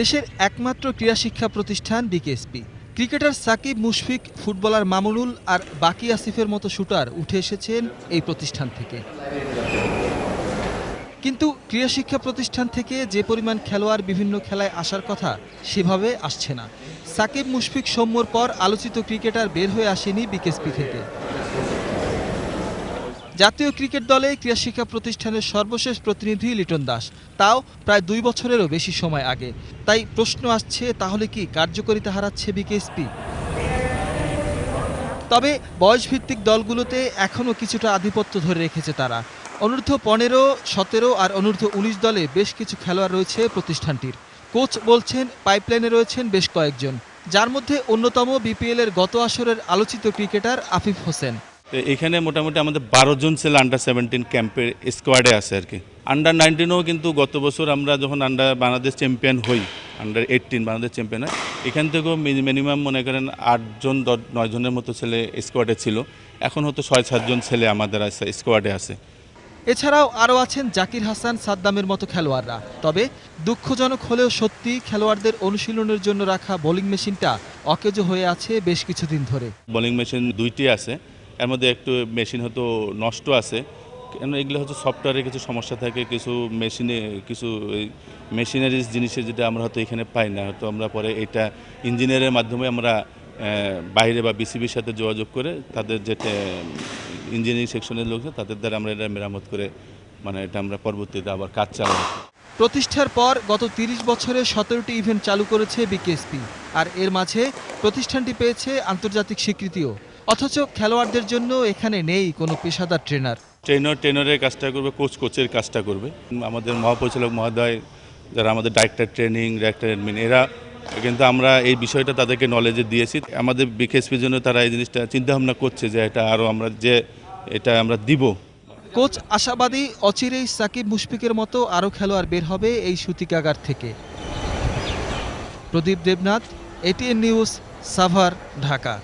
দেশের একমাত্র ক্রীড়া শিক্ষা প্রতিষ্ঠান BKSP cricketer Sakib Mushfiq, footballer Mamunul আর বাকি আসিফের মতো শুটার উঠে এসেছেন এই প্রতিষ্ঠান থেকে। কিন্তু ক্রীড়া শিক্ষা প্রতিষ্ঠান থেকে যে পরিমাণ খেলোয়াড় বিভিন্ন খেলায় আসার কথা সেভাবে আসছে না। সাকিব মুশফিক সৌম্যর পর আলোচিত ক্রিকেটার বের হয়ে আসেনি বিকেএসপি থেকে। জাতীয় ক্রিকেট দলে ক্রীড়া শিক্ষা প্রতিষ্ঠানের সর্বশেষ প্রতিনিধি লিটন দাস। তাও প্রায় দুই বছরেরও বেশি সময় আগে। তাই প্রশ্ন আসছে, তাহলে কি কার্যকরিতা হারাচ্ছে বিকেএসপি? তবে বয়সভিত্তিক দলগুলোতে এখনও কিছুটা আধিপত্য ধরে রেখেছে তারা। অনূর্ধ্ব পনেরো, সতেরো আর অনূর্ধ্ব উনিশ দলে বেশ কিছু খেলোয়াড় রয়েছে প্রতিষ্ঠানটির। কোচ বলছেন, পাইপলাইনে রয়েছেন বেশ কয়েকজন, যার মধ্যে অন্যতম বিপিএলের গত আসরের আলোচিত ক্রিকেটার আফিফ হোসেন। তো এখানে মোটামুটি আমাদের বারো জন ছেলে আন্ডার সেভেন্টিন ক্যাম্পের স্কোয়াডে আছে আর কি। আন্ডার নাইনটিনও কিন্তু গত বছর আমরা যখন আন্ডার বাংলাদেশ চ্যাম্পিয়ন হই আন্ডার এইটিন বাংলাদেশ চ্যাম্পিয়ন হয় এখান থেকেও মিনিমাম মনে করেন আটজন দশ নয় জনের মতো ছেলে স্কোয়াডে ছিল। এখন হয়তো ছয় সাতজন ছেলে আমাদের আছে স্কোয়াডে আছে। এছাড়াও আরও আছেন জাকির হাসান সাদ্দামের মতো খেলোয়াড়রা। তবে দুঃখজনক হলেও সত্যি খেলোয়াড়দের অনুশীলনের জন্য রাখা বোলিং মেশিনটা অকেজো হয়ে আছে বেশ কিছুদিন ধরে। বোলিং মেশিন দুইটি আছে। এর মধ্যে একটু মেশিন হয়তো নষ্ট আছে। কেন এগুলো হচ্ছে সফটওয়্যারে কিছু সমস্যা থাকে, কিছু মেশিনে কিছু মেশিনারিজ জিনিসের যেটা আমরা হয়তো এখানে পাই না। হয়তো আমরা পরে এটা ইঞ্জিনিয়ারের মাধ্যমে আমরা বাইরে বা বিসিবির সাথে যোগাযোগ করে তাদের যেটা ইঞ্জিনিয়ারিং সেকশনের লোক তাদের দ্বারা আমরা এটা মেরামত করে মানে এটা আমরা পরবর্তীতে আবার কাজ চালাবো। প্রতিষ্ঠার পর গত তিরিশ বছরে সতেরোটি ইভেন্ট চালু করেছে বিকেএসপি আর এর মাঝে প্রতিষ্ঠানটি পেয়েছে আন্তর্জাতিক স্বীকৃতিও। অথচ খেলোয়াড়দের জন্য এখানে নেই কোনো পেশাদার ট্রেনার ট্রেনার ট্রেনারের কাজটা করবে কোচ কোচের কাজটা করবে। আমাদের মহাপরিচালক মহোদয় যারা আমাদের ডাইরেক্টর ট্রেনিং ডাইরেক্টর অ্যাডমিন এরা কিন্তু আমরা এই বিষয়টা তাদেরকে নলেজে দিয়েছি। আমাদের বিকেএসপির জন্য তারা এই জিনিসটা চিন্তাভাবনা করছে যে এটা আরও আমরা যে এটা আমরা দিব। কোচ আশাবাদী অচিরেই সাকিব মুশফিকের মতো আরও খেলোয়াড় বের হবে এই সূতিকাগার থেকে। Pradip Debnath ATN news Savar Dhaka.